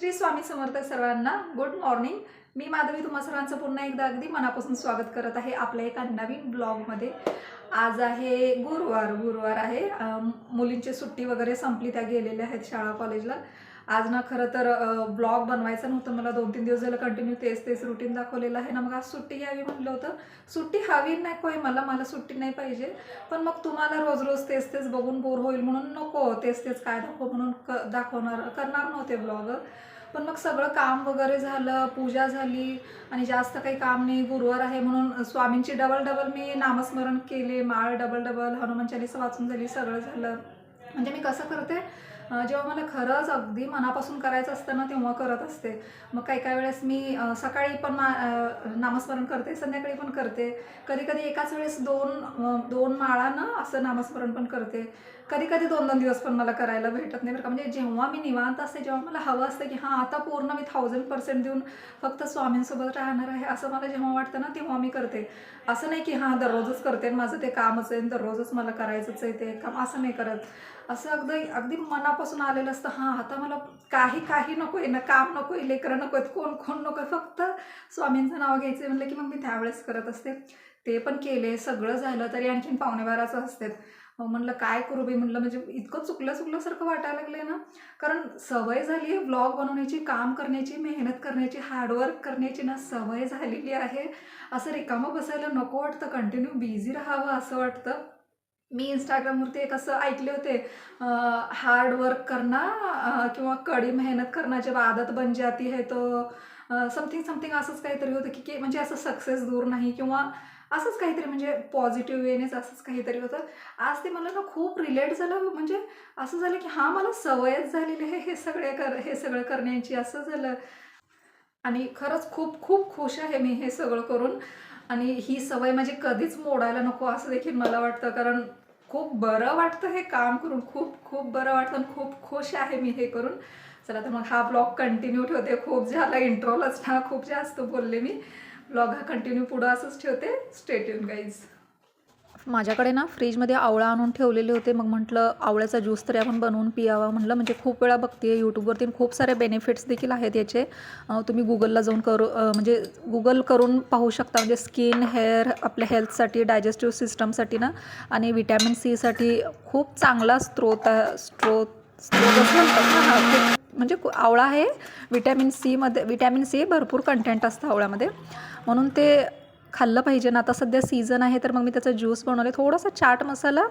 श्री स्वामी समर्थ सर्वांना good morning. मी माधवी तुम्हा सर्वांचं पुन्हा एकदा अगदी मनापासून स्वागत करत आहे आपल्या एका नवीन ब्लॉगमध्ये. आज आहे गुरुवार गुरुवार आहे. मुलींची सुट्टी वगैरे संपली त्या गेलेल्या आहेत शाळा कॉलेजला. आज ना खरं तर ब्लॉग बनवायचं नव्हतं. मला दोन तीन दिवस झालं कंटिन्यू तेच तेच रुटीन दाखवलेलं आहे ना. मग आज सुट्टी घ्यावी म्हटलं होतं. सुट्टी हवी नाही होय मला मला सुट्टी नाही पाहिजे. पण मग तुम्हाला रोज रोज तेच तेच बघून बोर होईल म्हणून नको तेच तेच काय दाखव म्हणून क दाखवणार करणार नव्हते ब्लॉग पण मग सगळं काम वगैरे झालं पूजा झाली आणि जास्त काही काम नाही गुरुवार आहे म्हणून स्वामींची डबल डबल मी नामस्मरण केले माळ डबल डबल हनुमान चालीसा वाचून झाली सगळं झालं. म्हणजे मी कसं करते जेव्हा मला खरंच अगदी मनापासून करायचं असतं ना तेव्हा करत असते. मग काही काही वेळेस मी सकाळी पण मा नामस्मरण करते संध्याकाळी पण करते. कधी कधी एकाच वेळेस दोन दोन माळा ना असं नामस्मरण पण करते. कधी कधी दोन दोन दिवस पण मला करायला भेटत नाही बरं का. म्हणजे जेव्हा मी निवांत असते जेव्हा मला हवं असतं की हां आता पूर्ण मी थाउजंड पर्सेंट देऊन फक्त स्वामींसोबत राहणार आहे असं मला जेव्हा वाटतं ना तेव्हा मी करते. असं नाही की हां दररोजच करते आणि माझं ते कामच आहे दररोजच मला करायचंच आहे ते काम असं नाही करत. असं अगदी अगदी मनापासून आलेलं असतं हां आता मला काही काही नको आहे ना काम नको आहे लेकरं नको आहेत कोण कोण नको आहे फक्त स्वामींचं नाव घ्यायचं म्हणलं की मग मी त्यावेळेस करत असते. ते पण केले सगळं झालं तरी आणखीन पावणे बाराचं मग म्हणलं काय करू बाई? म्हणलं म्हणजे इतकं चुकलं चुकल्यासारखं वाटायला लागलं ना. कारण सवय झाली आहे ब्लॉग बनवण्याची काम करण्याची मेहनत करण्याची हार्डवर्क करण्याची ना सवय झालेली आहे. असं रिकामं बसायला नको वाटतं कंटिन्यू बिझी राहावं असं वाटतं. मी इंस्टाग्रामवरती एक असं ऐकले होते हार्ड वर्क करना किंवा कडी मेहनत करना जेव्हा आदत बन जाती है तो समथिंग समथिंग असंच काहीतरी होतं की की म्हणजे असं सक्सेस दूर नाही किंवा असंच काहीतरी म्हणजे पॉझिटिव्ह वेनेच असंच काहीतरी होतं. आज ते मला ना खूप रिलेट झालं म्हणजे असं झालं की हां मला सवयच झालेली आहे हे सगळे कर हे सगळं करण्याची असं झालं. आणि खरंच खूप खूप खुश आहे मी हे सगळं करून. आणि ही सवय माझी कधीच मोडायला नको असं देखील मला वाटतं कारण खूप बरं वाटतं हे काम करून. खूप खूप बरं वाटतं आणि खूप खुश आहे मी हे करून. चला तर मग हा ब्लॉग कंटिन्यू ठेवते. खूप झाला इंट्रोलाच ना. खूप जास्त बोलले मी. ब्लॉग हा कंटिन्यू पुढं असंच ठेवते. स्टेट्यून गाईज माझ्याकडे ना फ्रीजमध्ये आवळा आणून ठेवलेले होते. मग म्हटलं आवळ्याचा ज्यूस तरी आपण बनवून पियावा म्हटलं. म्हणजे खूप वेळा बघते यूट्यूबवरती खूप सारे बेनिफिट्स देखील आहेत याचे. तुम्ही गुगलला जाऊन करू म्हणजे गुगल करून पाहू शकता. म्हणजे स्किन हेअर आपल्या हेल्थसाठी डायजेस्टिव्ह सिस्टमसाठी ना. आणि विटॅमिन सीसाठी खूप चांगला स्त्रोत आहे- स्त्रोत स्त्रोत म्हणजे आवळा हे विटॅमिन सीमध्ये विटॅमिन सी भरपूर कंटेंट असतं आवळ्यामध्ये. म्हणून ते खाल्लं पाहिजे ना. आता सध्या सीझन आहे तर मग मी त्याचा ज्यूस बनवले थोडासा चाट मसाला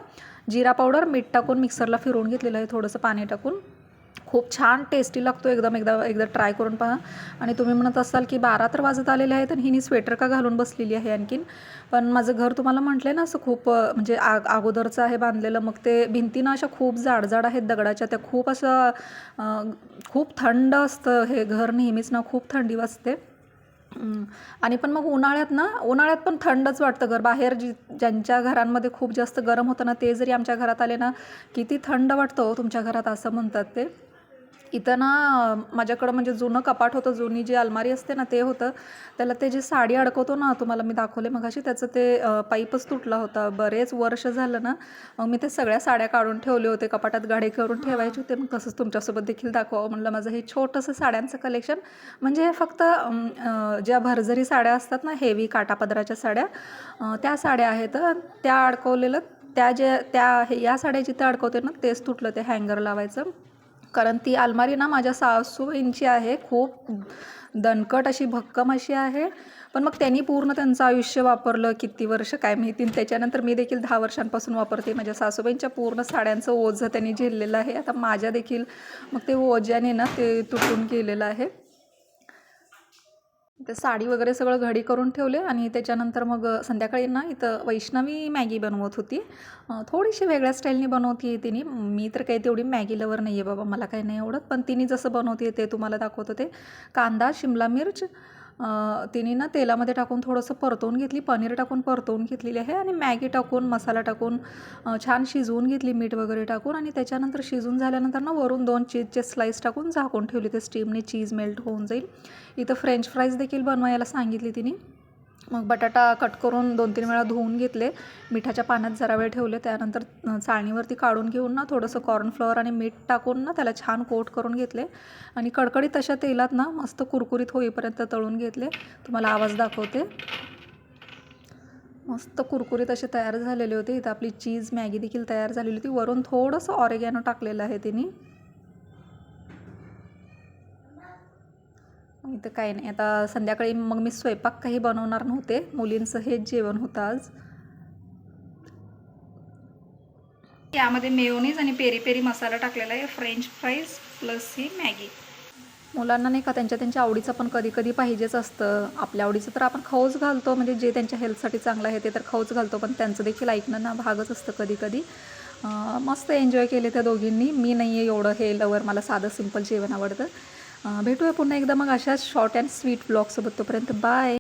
जिरा पावडर मीठ टाकून मिक्सरला फिरवून घेतलेलं आहे थोडंसं पाणी टाकून. खूप छान टेस्टी लागतो एकदम एकदा एकदा ट्राय करून पहा. आणि तुम्ही म्हणत असाल की बारा तर वाजत आलेले आहेत आणि हिनी स्वेटर का घालून बसलेली आहे आणखीन? पण माझं घर तुम्हाला म्हटलं ना असं खूप म्हणजे आग अगोदरचं आहे बांधलेलं मग ते भिंतीनं अशा खूप जाडजाड आहेत दगडाच्या. त्या खूप असं खूप थंड असतं हे घर नेहमीच ना खूप थंडी वाजते. आणि पण मग उन्हाळ्यात ना उन्हाळ्यात पण थंडच वाटतं घर. बाहेर जी ज्यांच्या घरांमध्ये खूप जास्त गरम होतं ना ते जरी आमच्या घरात आले ना किती थंड वाटतं हो तुमच्या घरात असं म्हणतात ते. इथं ना माझ्याकडं म्हणजे जुनं कपाट होतं जुनी जी अलमारी असते ना ते होतं. त्याला ते जी साडी अडकवतो ना तुम्हाला मी दाखवले मगाशी त्याचं ते पाईपच तुटला होता. बरेच वर्ष झालं ना मग मी ते सगळ्या साड्या काढून ठेवले होते कपाटात गाडी करून ठेवायचे होते. मग तसंच तुमच्यासोबत देखील दाखवावं म्हणलं माझं हे छोटंसं साड्यांचं कलेक्शन. म्हणजे हे फक्त ज्या भरझरी साड्या असतात ना हेवी काटापदराच्या साड्या त्या साड्या आहेत. त्या अडकवलेलं त्या ज्या त्या हे या साड्या जिथे अडकवते ना तेच तुटलं ते हँगर लावायचं. कारण ती अलमारी ना माझ्या सासूबाईंची आहे. खूप दणकट अशी भक्कम अशी आहे. पण मग त्यांनी पूर्ण त्यांचं आयुष्य वापरलं. किती वर्ष काय माहिती? त्याच्यानंतर मी देखील दहा वर्षांपासून वापरते. माझ्या सासूबाईंच्या पूर्ण साड्यांचं ओझं त्यांनी झेललेलं आहे. आता माझ्या देखील मग ते ओझ्याने ना ते तुटून गेलेलं आहे. ते साडी वगैरे सगळं घडी करून ठेवले आणि त्याच्यानंतर मग संध्याकाळी ना इथं वैष्णवी मॅगी बनवत होती. थोडीशी वेगळ्या स्टाईलनी बनवते तिने. मी तर काही तेवढी मॅगी लवर नाही आहे बाबा मला काही नाही आवडत. पण तिने जसं बनवते ते तुम्हाला दाखवत होते कांदा शिमला मिर्च तिने ना तेलामध्ये टाकून थोडंसं परतवून घेतली पनीर टाकून परतवून घेतलेली आहे आणि मॅगी टाकून मसाला टाकून छान शिजवून घेतली मीठ वगैरे टाकून आणि त्याच्यानंतर शिजून झाल्यानंतर ना वरून दोन चीजचे स्लाईस टाकून झाकून ठेवली. ते स्टीमने चीज मेल्ट होऊन जाईल. इथं फ्रेंच फ्राईज देखील बनवायला सांगितली तिने. मग बटाटा कट करून दोन तीन वेळा धुवून घेतले. मिठाच्या पाण्यात जरा वेळ ठेवले. त्यानंतर चाळणीवरती काढून घेऊन ना थोडंसं कॉर्नफ्लॉवर आणि मीठ टाकून ना त्याला छान कोट करून घेतले. आणि कडकडीत तशा तेलात ना मस्त कुरकुरीत होईपर्यंत तळून घेतले. तुम्हाला आवाज दाखवते. मस्त कुरकुरीत असे तयार झालेले होते. इथं आपली चीज मॅगी देखील तयार झालेली होती. वरून थोडंसं ऑरेगॅनो टाकलेलं आहे तिने. इथं काही नाही. आता संध्याकाळी मग मी स्वयंपाक काही बनवणार नव्हते. मुलींचं हेच जेवण होतं आज. यामध्ये मेयोनीज आणि पेरी पेरी मसाला टाकलेला आहे. फ्रेंच फ्राईज प्लस ही मॅगी. मुलांना नाही का त्यांच्या त्यांच्या आवडीचं पण कधी कधी पाहिजेच असतं. आपल्या आवडीचं तर आपण खाऊच घालतो. म्हणजे जे त्यांच्या हेल्थसाठी चांगलं आहे ते तर खाऊच घालतो. पण त्यांचं देखील ऐकणं ना भागच असतं कधी कधी. मस्त एन्जॉय केले त्या दोघींनी. मी नाही आहे एवढं हे लवर मला साधं सिंपल जेवण आवडतं. भेटूया पुन्हा एकदा मग अशाच शॉर्ट अँड स्वीट ब्लॉगसोबत तोपर्यंत. बाय